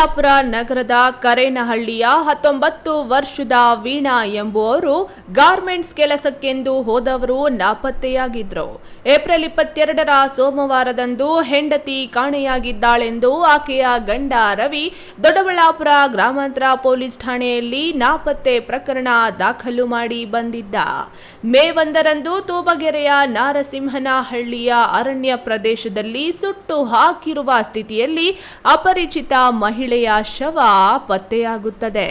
ದೊಡ್ಡಬಳ್ಳಾಪುರ ನಗರದ ಕರೇನಹಳ್ಳಿಯ ಹತ್ತೊಂಬತ್ತು ವರ್ಷದ ವೀಣಾ ಎಂಬುವರು ಗಾರ್ಮೆಂಟ್ಸ್ ಕೆಲಸಕ್ಕೆಂದು ಹೋದವರು ನಾಪತ್ತೆಯಾಗಿದ್ರು. ಏಪ್ರಿಲ್ ಇಪ್ಪತ್ತೆರಡರ ಸೋಮವಾರದಂದು ಹೆಂಡತಿ ಕಾಣೆಯಾಗಿದ್ದಾಳೆಂದು ಆಕೆಯ ಗಂಡ ರವಿ ದೊಡ್ಡಬಳ್ಳಾಪುರ ಗ್ರಾಮಾಂತರ ಪೊಲೀಸ್ ಠಾಣೆಯಲ್ಲಿ ನಾಪತ್ತೆ ಪ್ರಕರಣ ದಾಖಲು ಮಾಡಿ ಬಂದಿದ್ದ. ಮೇ ಒಂದರಂದು ತೂಬಗೆರೆಯ ನಾರಸಿಂಹನಹಳ್ಳಿಯ ಅರಣ್ಯ ಪ್ರದೇಶದಲ್ಲಿ ಸುಟ್ಟು ಹಾಕಿರುವ ಸ್ಥಿತಿಯಲ್ಲಿ ಅಪರಿಚಿತ ಮಹಿಳೆಯ ಶವ ಪತ್ತೆಯಾಗುತ್ತದೆ.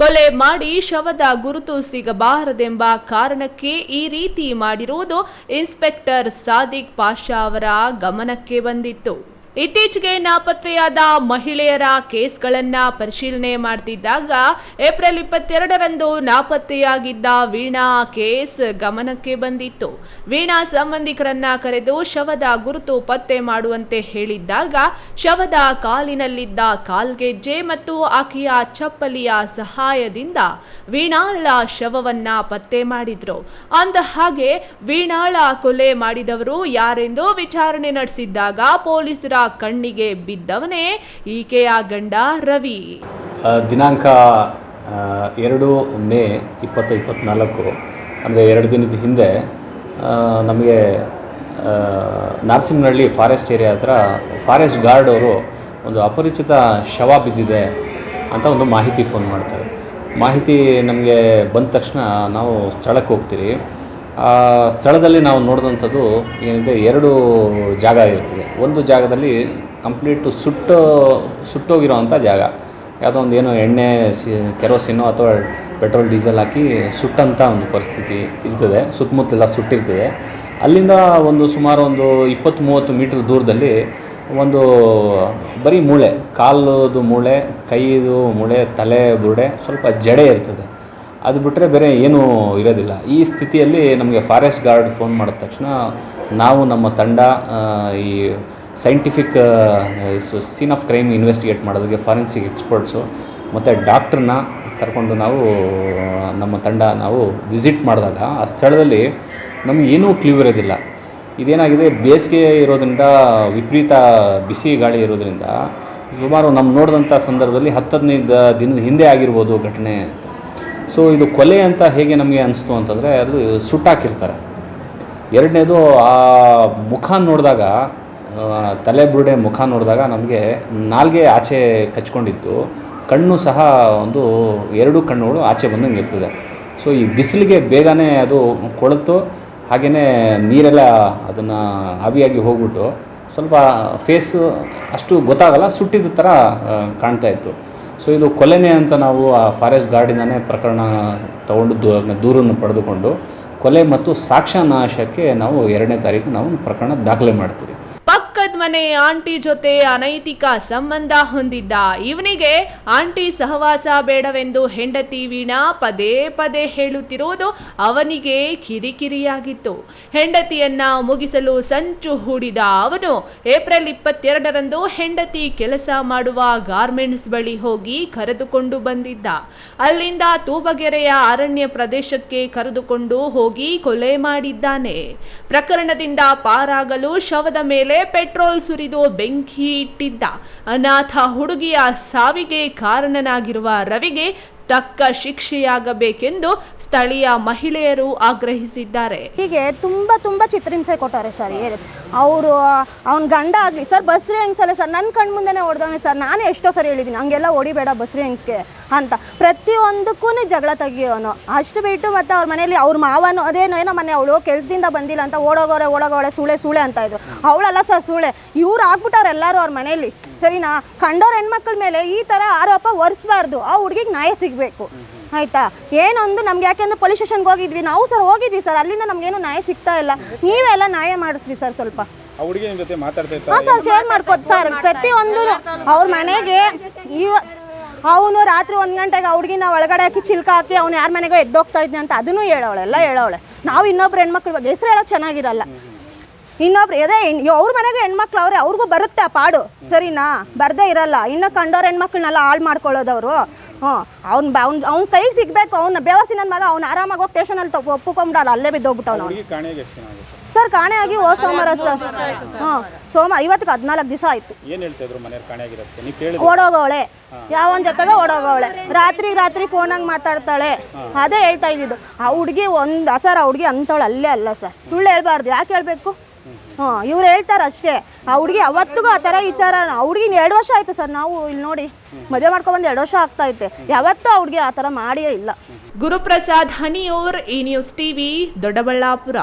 ಕೊಲೆ ಮಾಡಿ ಶವದ ಗುರುತು ಸಿಗಬಾರದೆಂಬ ಕಾರಣಕ್ಕೆ ಈ ರೀತಿ ಮಾಡಿರುವುದು ಇನ್ಸ್ಪೆಕ್ಟರ್ ಸಾದಿಕ್ ಪಾಷಾ ಅವರ ಗಮನಕ್ಕೆ ಬಂದಿತ್ತು. ಇತ್ತೀಚೆಗೆ ನಾಪತ್ತೆಯಾದ ಮಹಿಳೆಯರ ಕೇಸ್ಗಳನ್ನ ಪರಿಶೀಲನೆ ಮಾಡ್ತಿದ್ದಾಗ ಏಪ್ರಿಲ್ ಇಪ್ಪತ್ತೆರಡರಂದು ನಾಪತ್ತೆಯಾಗಿದ್ದ ವೀಣಾ ಕೇಸ್ ಗಮನಕ್ಕೆ ಬಂದಿತ್ತು. ವೀಣಾ ಸಂಬಂಧಿಕರನ್ನ ಕರೆದು ಶವದ ಗುರುತು ಪತ್ತೆ ಮಾಡುವಂತೆ ಹೇಳಿದ್ದಾಗ ಶವದ ಕಾಲಿನಲ್ಲಿದ್ದ ಕಾಲ್ಗೆಜ್ಜೆ ಮತ್ತು ಆಕೆಯ ಚಪ್ಪಲಿಯ ಸಹಾಯದಿಂದ ವೀಣಾಳ ಶವವನ್ನ ಪತ್ತೆ ಮಾಡಿದ್ರು. ಅಂದ ಹಾಗೆ ವೀಣಾಳ ಕೊಲೆ ಮಾಡಿದವರು ಯಾರೆಂದು ವಿಚಾರಣೆ ನಡೆಸಿದ್ದಾಗ ಪೊಲೀಸರ ಕಣ್ಣಿಗೆ ಬಿದ್ದವನೇ ಈಕೆಯ ಗಂಡ ರವಿ. ದಿನಾಂಕ ಎರಡು ಮೇ ಇಪ್ಪತ್ತು ಇಪ್ಪತ್ನಾಲ್ಕು, ಅಂದರೆ ಎರಡು ದಿನದ ಹಿಂದೆ ನಮಗೆ ನಾರ್ಸಿಂಹನಹಳ್ಳಿ ಫಾರೆಸ್ಟ್ ಏರಿಯಾ ಹತ್ರ ಫಾರೆಸ್ಟ್ ಗಾರ್ಡ್ ಅವರು ಒಂದು ಅಪರಿಚಿತ ಶವ ಬಿದ್ದಿದೆ ಅಂತ ಒಂದು ಮಾಹಿತಿ ಫೋನ್ ಮಾಡ್ತಾರೆ. ಮಾಹಿತಿ ನಮಗೆ ಬಂದ ತಕ್ಷಣ ನಾವು ಸ್ಥಳಕ್ಕೆ ಹೋಗ್ತೀರಿ. ಆ ಸ್ಥಳದಲ್ಲಿ ನಾವು ನೋಡಿದಂಥದ್ದು ಏನಿದೆ, ಎರಡು ಜಾಗ ಇರ್ತದೆ ಒಂದು ಜಾಗದಲ್ಲಿ ಕಂಪ್ಲೀಟು ಸುಟ್ಟು ಸುಟ್ಟೋಗಿರೋ ಅಂಥ ಜಾಗ. ಯಾವುದೋ ಒಂದು ಏನೋ ಎಣ್ಣೆ, ಸಿ, ಕೆರೋಸಿನೋ ಅಥವಾ ಪೆಟ್ರೋಲ್, ಡೀಸೆಲ್ ಹಾಕಿ ಸುಟ್ಟಂಥ ಒಂದು ಪರಿಸ್ಥಿತಿ ಇರ್ತದೆ. ಸುತ್ತಮುತ್ತಲೆಲ್ಲ ಸುಟ್ಟಿರ್ತದೆ. ಅಲ್ಲಿಂದ ಒಂದು ಸುಮಾರು ಒಂದು ಇಪ್ಪತ್ತು ಮೂವತ್ತು ಮೀಟ್ರ್ ದೂರದಲ್ಲಿ ಒಂದು ಬರೀ ಮೂಳೆ, ಕಾಲದು ಮೂಳೆ, ಕೈದು ಮೂಳೆ, ತಲೆ, ಬುರುಡೆ ಸ್ವಲ್ಪ ಜಡೆ ಇರ್ತದೆ. ಅದು ಬಿಟ್ಟರೆ ಬೇರೆ ಏನೂ ಇರೋದಿಲ್ಲ. ಈ ಸ್ಥಿತಿಯಲ್ಲಿ ನಮಗೆ ಫಾರೆಸ್ಟ್ ಗಾರ್ಡ್ ಫೋನ್ ಮಾಡಿದ ತಕ್ಷಣ ನಾವು ನಮ್ಮ ತಂಡ ಈ scientific scene of crime investigate ಮಾಡೋದಕ್ಕೆ ಫಾರೆನ್ಸಿಕ್ ಎಕ್ಸ್ಪರ್ಟ್ಸು ಮತ್ತು ಡಾಕ್ಟ್ರನ್ನ ಕರ್ಕೊಂಡು ನಾವು, ನಮ್ಮ ತಂಡ ನಾವು ವಿಸಿಟ್ ಮಾಡಿದಾಗ ಆ ಸ್ಥಳದಲ್ಲಿ ನಮಗೇನೂ ಏನೂ ಕ್ಲೀವ್ ಇರೋದಿಲ್ಲ. ಇದೇನಾಗಿದೆ, ಬೇಸಿಗೆ ಇರೋದರಿಂದ, ವಿಪರೀತ ಬಿಸಿ ಗಾಳಿ ಇರೋದರಿಂದ ಸುಮಾರು ನಮ್ಮ ನೋಡಿದಂಥ ಸಂದರ್ಭದಲ್ಲಿ ಹತ್ತು ಹದಿನೈದು ದಿನದ ಹಿಂದೆ ಆಗಿರ್ಬೋದು ಘಟನೆ. ಸೊ ಇದು ಕೊಲೆ ಅಂತ ಹೇಗೆ ನಮಗೆ ಅನಿಸ್ತು ಅಂತಂದರೆ, ಅದು ಸುಟ್ಟಾಕಿರ್ತಾರೆ. ಎರಡನೇದು, ಆ ಮುಖ ನೋಡಿದಾಗ ತಲೆ ಬುರುಡೆ ಮುಖ ನೋಡಿದಾಗ ನಮಗೆ ನಾಲ್ಗೆ ಆಚೆ ಕಚ್ಕೊಂಡಿತ್ತು. ಕಣ್ಣು ಸಹ ಒಂದು ಎರಡು ಕಣ್ಣುಗಳು ಆಚೆ ಬಂದಂಗೆ ಇರ್ತದೆ. ಸೊ ಈ ಬಿಸಿಲಿಗೆ ಬೇಗನೆ ಅದು ಕೊಳತು ಹಾಗೆಯೇ ನೀರೆಲ್ಲ ಅದನ್ನು ಆವಿಯಾಗಿ ಹೋಗ್ಬಿಟ್ಟು ಸ್ವಲ್ಪ ಫೇಸು ಅಷ್ಟು ಗೊತ್ತಾಗಲ್ಲ, ಸುಟ್ಟಿದ ಥರ ಕಾಣ್ತಾ ಇತ್ತು. ಸೊ ಇದು ಕೊಲೆನೇ ಅಂತ ನಾವು ಆ ಫಾರೆಸ್ಟ್ ಗಾರ್ಡಿಂದನೇ ಪ್ರಕರಣ ತಗೊಂಡು ದೂರನ್ನು ಪಡೆದುಕೊಂಡು, ಕೊಲೆ ಮತ್ತು ಸಾಕ್ಷ್ಯ ನಾಶಕ್ಕೆ ನಾವು ಎರಡನೇ ತಾರೀಕು ನಾವು ಪ್ರಕರಣ ದಾಖಲೆ ಮಾಡ್ತೀವಿ. ಮನೆ ಆಂಟಿ ಜೊತೆ ಅನೈತಿಕ ಸಂಬಂಧ ಹೊಂದಿದ್ದ ಇವನಿಗೆ ಆಂಟಿ ಸಹವಾಸ ಬೇಡವೆಂದು ಹೆಂಡತಿ ವೀಣಾ ಪದೇ ಪದೇ ಹೇಳುತ್ತಿರುವುದು ಅವನಿಗೆ ಕಿರಿಕಿರಿಯಾಗಿತ್ತು. ಹೆಂಡತಿಯನ್ನ ಮುಗಿಸಲು ಸಂಚು ಹೂಡಿದ ಅವನು ಏಪ್ರಿಲ್ ಇಪ್ಪತ್ತೆರಡರಂದು ಹೆಂಡತಿ ಕೆಲಸ ಮಾಡುವ ಗಾರ್ಮೆಂಟ್ಸ್ ಬಳಿ ಹೋಗಿ ಕರೆದುಕೊಂಡು ಬಂದಿದ್ದ. ಅಲ್ಲಿಂದ ತೂಬಗೆರೆಯ ಅರಣ್ಯ ಪ್ರದೇಶಕ್ಕೆ ಕರೆದುಕೊಂಡು ಹೋಗಿ ಕೊಲೆ ಮಾಡಿದ್ದಾನೆ. ಪ್ರಕರಣದಿಂದ ಪಾರಾಗಲು ಶವದ ಮೇಲೆ ಪೆಟ್ರೋಲ್ ಸುರಿದು ಬೆಂಕಿ ಇಟ್ಟಿದ್ದ. ಅನಾಥ ಹುಡುಗಿಯ ಸಾವಿಗೆ ಕಾರಣನಾಗಿರುವ ರವಿಗೆ ತಕ್ಕ ಶಿಕ್ಷೆಯಾಗಬೇಕೆಂದು ಸ್ಥಳೀಯ ಮಹಿಳೆಯರು ಆಗ್ರಹಿಸಿದ್ದಾರೆ. ಹೀಗೆ ತುಂಬ ತುಂಬ ಚಿತ್ರಹಿಂಸೆ ಕೊಟ್ಟವ್ರೆ ಸರ್ ಅವರು, ಅವ್ನ ಗಂಡ ಆಗಲಿ, ಸರ್, ಬಸ್ರಿ ಹೆಂಗ್ಸಲ್ಲ ಸರ್ ನನ್ನ ಕಣ್ಣು ಮುಂದೆನೇ ಹೊಡೆದವನೆ ಸರ್, ನಾನು ಎಷ್ಟೋ ಸರಿ ಹೇಳಿದ್ದೀನಿ ಹಂಗೆಲ್ಲ ಹೊಡಿಬೇಡ ಬಸ್ರಿ ಹೆಂಗ್ಸ್ಗೆ. ಅಂತ. ಪ್ರತಿಯೊಂದಕ್ಕೂ ಜಗಳ ತೆಗಿಯೋನು. ಅಷ್ಟು ಬಿಟ್ಟು ಮತ್ತು ಅವ್ರ ಮನೇಲಿ ಅವ್ರ ಮಾವನು ಅದೇನೋ ಏನೋ ಮನೆ ಅವಳು ಕೆಲಸದಿಂದ ಬಂದಿಲ್ಲ ಅಂತ ಓಡೋಗೋರೆ ಓಡೋಗೋಳೆ ಸೂಳೆ ಸೂಳೆ ಅಂತ ಇದ್ರು. ಅವಳಲ್ಲ ಸರ್ ಸೂಳೆ. ಇವ್ರು ಆಗ್ಬಿಟ್ಟವ್ರು ಎಲ್ಲರೂ ಅವ್ರ ಮನೇಲಿ. ಸರಿನಾ? ಕಂಡೋರು ಹೆಣ್ಮಕ್ಳ ಮೇಲೆ ಈ ಥರ ಆರೋಪ ಒರೆಸ್ಬಾರ್ದು. ಆ ಹುಡುಗಿಗೆ ನ್ಯಾಯ ಸಿಗಬೇಕು. ಆಯ್ತಾ? ಏನೊಂದು ನಮ್ಗೆ ಯಾಕೆಂದ್ರೆ ಪೊಲೀಸ್ ಸ್ಟೇಷನ್ಗೆ ಹೋಗಿದ್ವಿ. ನಾವು ಸರ್ ಹೋಗಿದ್ವಿ ಸರ್. ಅಲ್ಲಿಂದ ನಮ್ಗೇನು ನ್ಯಾಯ ಸಿಗ್ತಾ ಇಲ್ಲ. ನೀವೆಲ್ಲ ನ್ಯಾಯ ಮಾಡಿಸ್ರಿ ಸರ್ ಸ್ವಲ್ಪ. ಹಾಂ ಸರ್ ಶೇರ್ ಮಾಡ್ಕೋದು ಸರ್ ಪ್ರತಿಯೊಂದು ಅವ್ರ ಮನೆಗೆ ಇವ ಅವನು ರಾತ್ರಿ ಒಂದು ಗಂಟೆಗೆ ಆ ಹುಡುಗಿನ ಒಳಗಡೆ ಹಾಕಿ ಚಿಲ್ಕ ಹಾಕಿ ಅವ್ನು ಯಾರ ಮನೆಗೋ ಎದ್ದೋಗ್ತಾ ಇದ್ದೆ ಅಂತ ಅದನ್ನು ಹೇಳೋಳೆ ಎಲ್ಲ ಹೇಳೋಳೆ ನಾವು ಇನ್ನೊಬ್ರು ಹೆಣ್ಮಕ್ಳ ಬಗ್ಗೆ ಹೆಸರು ಹೇಳೋಕೆ ಚೆನ್ನಾಗಿರಲ್ಲ. ಇನ್ನೊಬ್ರು, ಅದೇ, ಅವ್ರ ಮನೆಗೆ ಹೆಣ್ಮಕ್ಳು, ಅವ್ರೆ, ಅವ್ರಿಗೂ ಬರುತ್ತೆ ಆ ಪಾಡು. ಸರಿನಾ? ಬರದೇ ಇರಲ್ಲ. ಇನ್ನು ಕಂಡೋರು ಹೆಣ್ಮಕ್ಳನ್ನೆಲ್ಲ ಹಾಳು ಮಾಡ್ಕೊಳ್ಳೋದವರು. ಹ್ಞೂ. ಅವ್ನು ಅವ್ನು, ಅವ್ನ ಕೈಗೆ ಸಿಗಬೇಕು. ಅವ್ನ ಬೇವಸಿ ನನ್ನ ಮಗ, ಅವ್ನು ಆರಾಮಾಗಿ ಹೋಗಿ ಸ್ಟೇಷನಲ್ಲಿ ಒಪ್ಪಿಕೊಂಬಿಡಲ್ಲ. ಅಲ್ಲೇ ಬಿದ್ದೋಗ್ಬಿಟ್ಟವ್ನು ಅವ್ನು ಕಾಣೆ ಆಗಿ ಓ ಸರ್. ಸೋಮವಾರ ಸರ್ ಹಾಂ ಸೋಮ ಇವತ್ತಿಗೆ ಹದಿನಾಲ್ಕು ದಿವಸ ಆಯಿತು. ಏನು ಹೇಳ್ತಾ ಇದ್ರು ಮನೆಯವ್ರು ಕಾಣೆಯಾಗಿರುತ್ತೆ ನೀವು ಕೇಳಿದ್ರು. ಓಡೋಗವಳೆ. ಯಾವೊಂದ್ ಜೊತೆಗೆ ಓಡೋಗವಳೆ. ರಾತ್ರಿ ರಾತ್ರಿ ಫೋನಾಗ ಮಾತಾಡ್ತಾಳೆ. ಅದೇ ಹೇಳ್ತಾ ಇದ್ದಿದ್ದು. ಆ ಹುಡುಗಿ ಒಂದು ಸರ್ ಆ ಹುಡುಗಿ ಅಂಥವಳು ಅಲ್ಲೇ ಅಲ್ಲ ಸರ್. ಸುಳ್ಳು ಹೇಳ್ಬಾರ್ದು. ಯಾಕೆ ಹೇಳಬೇಕು? ಹಾಂ ಇವ್ರು ಹೇಳ್ತಾರೆ ಅಷ್ಟೇ. ಆ ಹುಡುಗಿ ಅವತ್ತಿಗೂ ಆ ಥರ ವಿಚಾರ ಆ ಹುಡುಗಿ ಎರಡು ವರ್ಷ ಆಯಿತು ಸರ್. ನಾವು ಇಲ್ಲಿ ನೋಡಿ ಮದುವೆ ಮಾಡ್ಕೊಬಂದು ಎರಡು ವರ್ಷ ಆಗ್ತಾ ಐತೆ ಯಾವತ್ತೂ ಆ ಹುಡುಗಿ ಆ ಥರ ಮಾಡಿಯೇ ಇಲ್ಲ. ಗುರುಪ್ರಸಾದ್ ಹನಿಯೂರ್ ಈ ನ್ಯೂಸ್ ಟಿವಿ ದೊಡ್ಡಬಳ್ಳಾಪುರ.